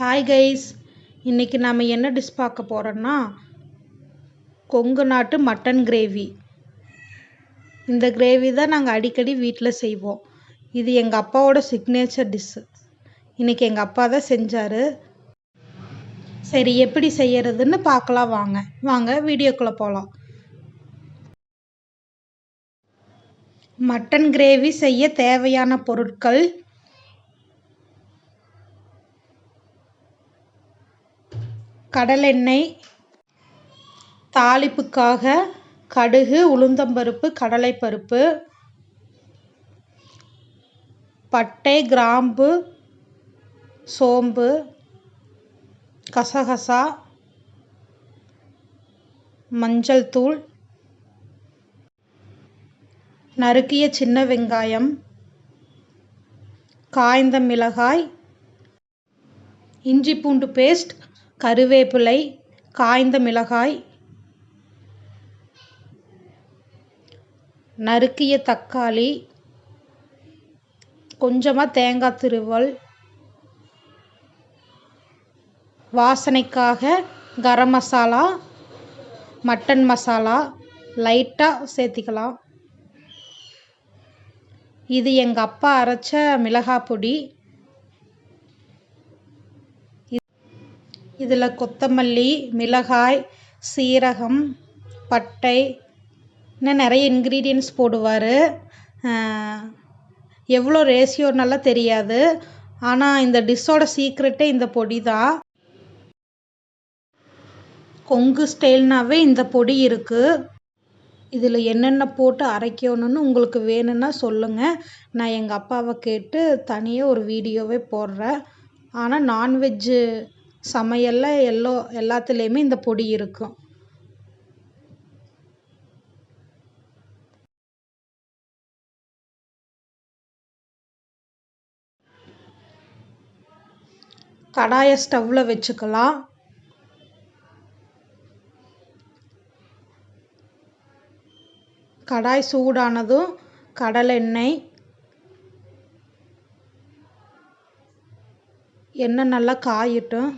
Hi guys இன்றைக்கி நாம் என்ன டிஷ் பார்க்க போகிறோன்னா கொங்கு நாட்டு மட்டன் கிரேவி இந்த கிரேவி தான் நாங்கள் அடிக்கடி வீட்டில் செய்வோம். இது எங்கள் அப்பாவோட சிக்னேச்சர் டிஷ்ஷு இன்றைக்கி எங்கள் அப்பா தான் செஞ்சார். சரி எப்படி செய்யறதுன்னு பார்க்கலாம் வாங்க. வாங்க வீடியோக்குள்ளே போகலாம் மட்டன் கிரேவி செய்ய தேவையான பொருட்கள் கடலெண்ணெய் தாளிப்புக்காக கடுகு உளுந்தம்பருப்பு கடலைப்பருப்பு பட்டை கிராம்பு சோம்பு கசகசா மஞ்சள் தூள் நறுக்கிய சின்ன வெங்காயம் காய்ந்த மிளகாய் இஞ்சி பூண்டு பேஸ்ட் கருவேப்பிலை காய்ந்த மிளகாய் நறுக்கிய தக்காளி கொஞ்சமாக தேங்காய் திருவல் வாசனைக்காக கரம் மசாலா மட்டன் மசாலா லைட்டாக சேர்த்திக்கலாம். இது எங்கள் அப்பா அரைச்ச மிளகாய் பொடி. இதில் கொத்தமல்லி மிளகாய் சீரகம் பட்டை இன்னும் நிறைய இன்க்ரீடியன்ஸ் போடுவார். எவ்வளோ ரேஷியோனெல்லாம் தெரியாது. ஆனால் இந்த டிஷ்ஷோட சீக்ரெட்டே இந்த பொடி தான். கொங்கு ஸ்டைல்னாவே இந்த பொடி இருக்குது இதில் என்னென்ன போட்டு அரைக்கணும்னு உங்களுக்கு வேணும்னா சொல்லுங்கள் நான் எங்கள் அப்பாவை கேட்டு தனியாக ஒரு வீடியோவே போடுறேன். ஆனால் நான்வெஜ்ஜு சமையலில் எல்லோ எல்லாத்துலேயுமே இந்த பொடி இருக்கும் கடாயை ஸ்டவ்வில் வச்சுக்கலாம். கடாய் சூடானதும் கடலெண்ணெய் எண்ணெய் நல்லா காயட்டும்.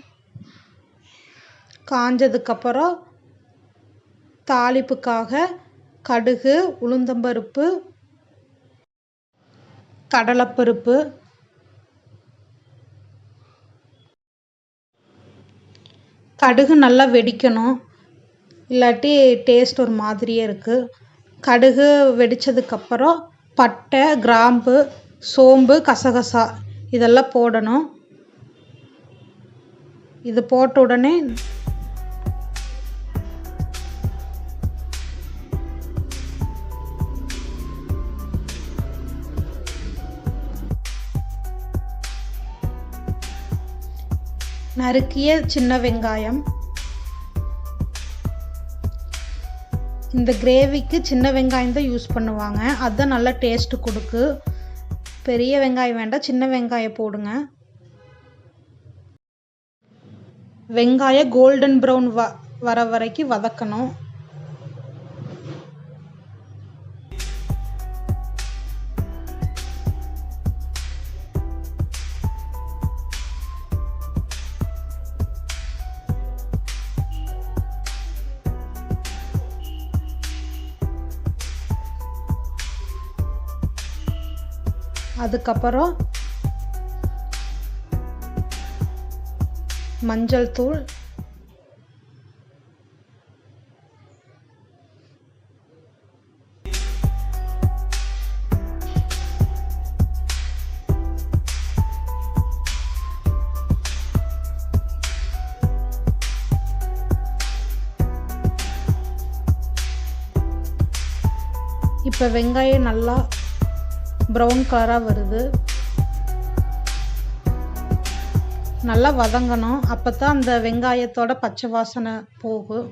காஞ்சதுக்கப்புறம் தாளிப்புக்காக கடுகு உளுந்தம்பருப்பு கடலைப்பருப்பு கடுகு நல்லா வெடிக்கணும். இல்லாட்டி டேஸ்ட் ஒரு மாதிரியே இருக்குது கடுகு வெடித்ததுக்கப்புறம் பட்டை கிராம்பு சோம்பு கசகசா இதெல்லாம் போடணும். இது போட்ட உடனே நறுக்கிய சின்ன வெங்காயம். இந்த கிரேவிக்கு சின்ன வெங்காயம் தான் யூஸ் பண்ணுவாங்க. அதுதான் நல்லா டேஸ்ட்டு கொடுக்கு. பெரிய வெங்காயம் வேண்டாம் சின்ன வெங்காயம் போடுங்க. வெங்காயம் கோல்டன் ப்ரௌன் வ வர வரைக்கும் வதக்கணும். அதுக்கப்புறம் மஞ்சள் தூள். இப்போ வெங்காயம் நல்லா ப்ரௌன் கலராக வருது. நல்லா வதங்கணும். அப்போ தான் அந்த வெங்காயத்தோட பச்சை வாசனை போகும்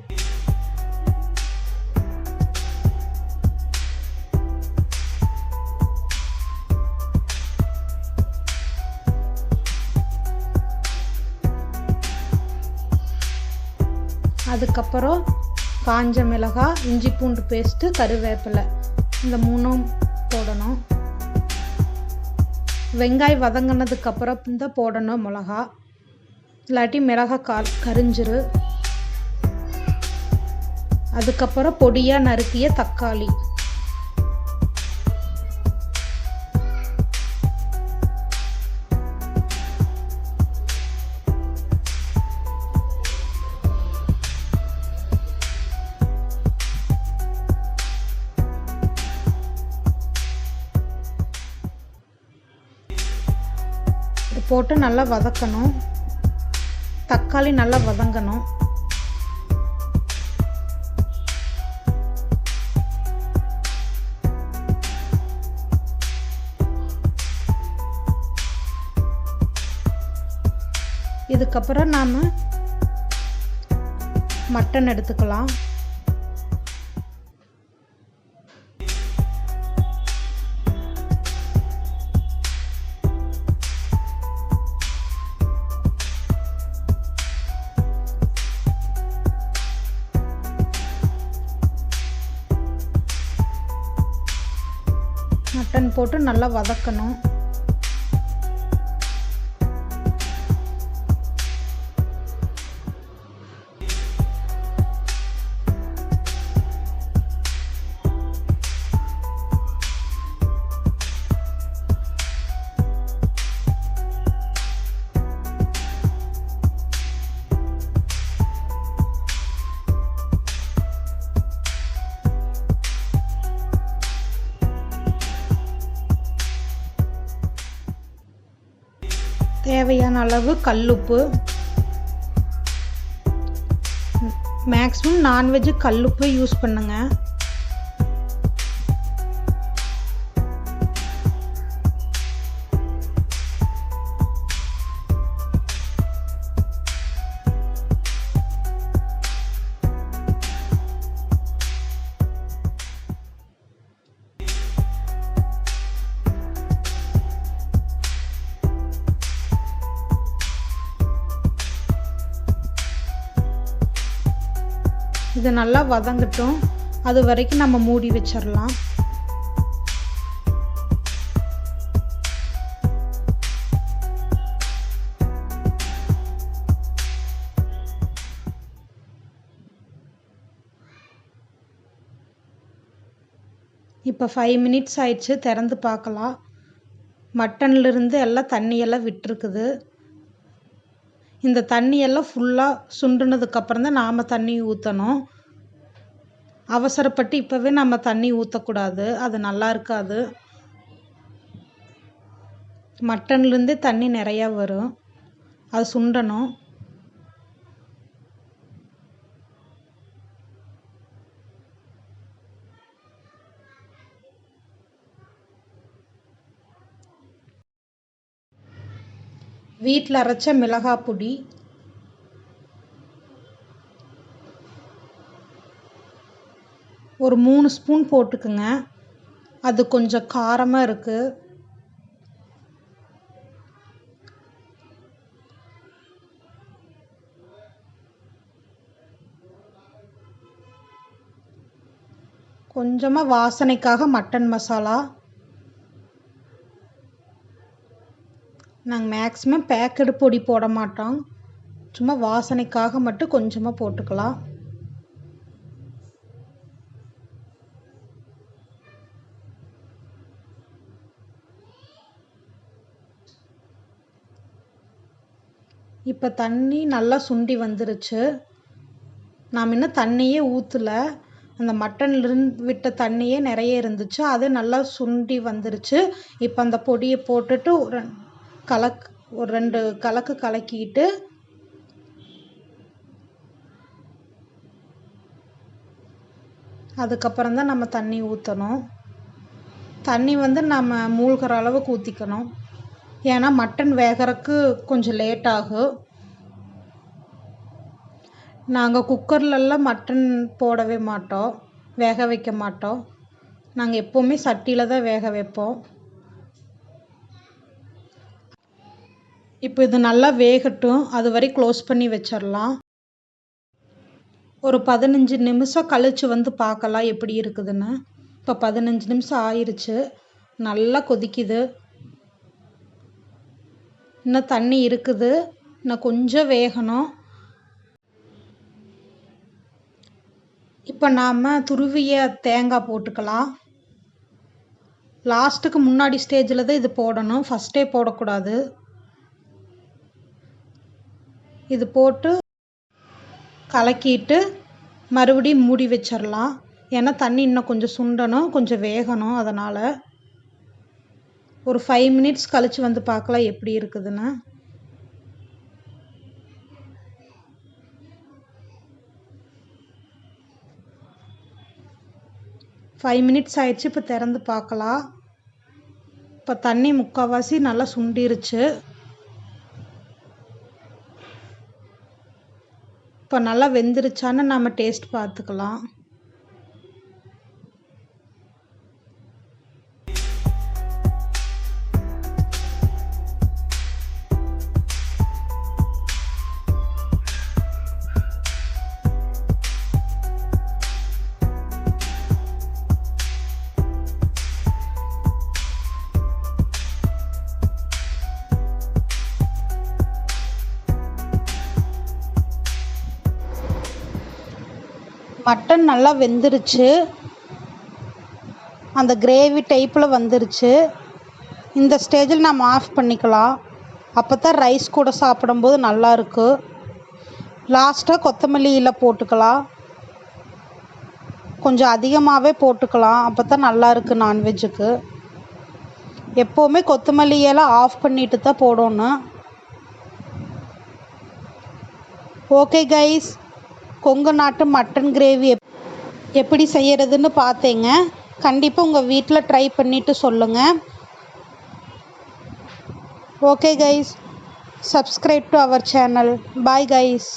அதுக்கப்புறம் காஞ்ச மிளகாய் இஞ்சி பூண்டு பேஸ்ட்டு கருவேப்பிலை. இந்த மூணும் போடணும். வெங்காயம் வதங்கினதுக்கப்புறம் தான் போடணும் மிளகா. இல்லாட்டி மிளகாய் கா கரிஞ்சிரு. அதுக்கப்புறம் பொடியாக நறுக்கிய தக்காளி. போட்டு நல்லா வதக்கணும். தக்காளி நல்லா வதங்கணும். இதுக்கப்புறம் நாம் மட்டன் எடுத்துக்கலாம். மட்டன் போட்டு நல்லா வதக்கணும். தேவையான அளவு கல்லுப்பு. மேக்ஸிமம் நான்வெஜ்ஜு கல்லுப்பு யூஸ் பண்ணுங்க. இது நல்லா வதங்கட்டும். அது வரைக்கும் நம்ம மூடி வச்சிடலாம் இப்போ ஃபைவ் மினிட்ஸ் ஆயிடுச்சு திறந்து பார்க்கலாம். மட்டன்லேருந்து எல்லாம் தண்ணியெல்லாம் விட்டுருக்குது. இந்த தண்ணியெல்லாம் ஃபுல்லாக சுண்டுனதுக்கப்புறம் தான் நாம் தண்ணி ஊற்றணும் அவசரப்பட்டு இப்போவே நம்ம தண்ணி ஊற்றக்கூடாது அது நல்லா இருக்காது. மட்டன்லேருந்தே தண்ணி நிறையா வரும். அது சுண்டணும். வீட்டில் அரைச்ச மிளகாய் பொடி ஒரு மூணு ஸ்பூன் போட்டுக்குங்க. அது கொஞ்சம் காரமாக இருக்குது கொஞ்சமாக வாசனைக்காக மட்டன் மசாலா. நாங்கள் மேக்ஸிமம் பேக்கடு பொடி போட மாட்டோம். சும்மா வாசனைக்காக மட்டும் கொஞ்சமாக போட்டுக்கலாம். இப்போ தண்ணி நல்லா சுண்டி வந்துருச்சு. நாம் இன்னும் தண்ணியே ஊற்றல அந்த மட்டன்லேருந்து விட்ட தண்ணியே நிறைய இருந்துச்சு. அது நல்லா சுண்டி வந்துருச்சு. இப்போ அந்த பொடியை போட்டுட்டு ஒரு கலக் ஒரு ரெண்டு கலக்கு கலக்கிட்டு அதுக்கப்புறம் தான் நம்ம தண்ணி ஊற்றணும் தண்ணி வந்து நம்ம மூழ்கிற அளவுக்கு ஊற்றிக்கணும் ஏன்னா மட்டன் வேகறதுக்கு கொஞ்சம் லேட் ஆகும் நாங்கள் குக்கர்லலாம் மட்டன் போடவே மாட்டோம். வேக வைக்க மாட்டோம். நாங்கள் எப்போவுமே சட்டியில் தான் வேக வைப்போம். இப்போ இது நல்லா வேகட்டும். அது வரை க்ளோஸ் பண்ணி வச்சிடலாம் ஒரு பதினஞ்சு நிமிஷம் கழிச்சு வந்து பார்க்கலாம் எப்படி இருக்குதுன்னு. இப்போ பதினஞ்சு நிமிஷம் ஆயிடுச்சு நல்லா கொதிக்குது. இன்னும் தண்ணி இருக்குது. இன்னும் கொஞ்சம் வேகணும். இப்போ நாம் துருவிய தேங்காய் போட்டுக்கலாம். லாஸ்ட்டுக்கு முன்னாடி ஸ்டேஜில் தான் இது போடணும். ஃபஸ்ட்டே போடக்கூடாது. இது போட்டு கலக்கிட்டு மறுபடியும் மூடி வச்சிடலாம் ஏன்னா தண்ணி இன்னும் கொஞ்சம் சுண்டணும் கொஞ்சம் வேகணும். அதனால் ஒரு ஃபைவ் மினிட்ஸ் கழித்து வந்து பார்க்கலாம் எப்படி இருக்குதுன்னு. ஃபைவ் மினிட்ஸ் ஆயிடுச்சு இப்போ திறந்து பார்க்கலாம். இப்போ தண்ணி முக்கால்வாசி நல்லா சுண்டிருச்சு. இப்போ நல்லா வெந்துருச்சான்னு நம்ம டேஸ்ட் பார்த்துக்கலாம். மட்டன் நல்லா வெந்துருச்சு. அந்த கிரேவி டைப்பில் வந்துருச்சு. இந்த ஸ்டேஜில் நம்ம ஆஃப் பண்ணிக்கலாம். அப்போ தான் ரைஸ் கூட சாப்பிடும்போது நல்லாயிருக்கு லாஸ்ட்டாக கொத்தமல்லி இலை போட்டுக்கலாம். கொஞ்சம் அதிகமாகவே போட்டுக்கலாம். அப்போ தான் நல்லாயிருக்கு நான்வெஜ்ஜுக்கு எப்போவுமே கொத்தமல்லி இலை ஆஃப் பண்ணிட்டு தான் போடணும். ஓகே கைஸ் கொங்கு நாட்டு மட்டன் கிரேவி எப் எப்படி செய்கிறதுன்னு பார்த்தேங்க. கண்டிப்பாக உங்கள் வீட்டில் ட்ரை பண்ணிவிட்டு சொல்லுங்கள் okay guys subscribe to our channel bye guys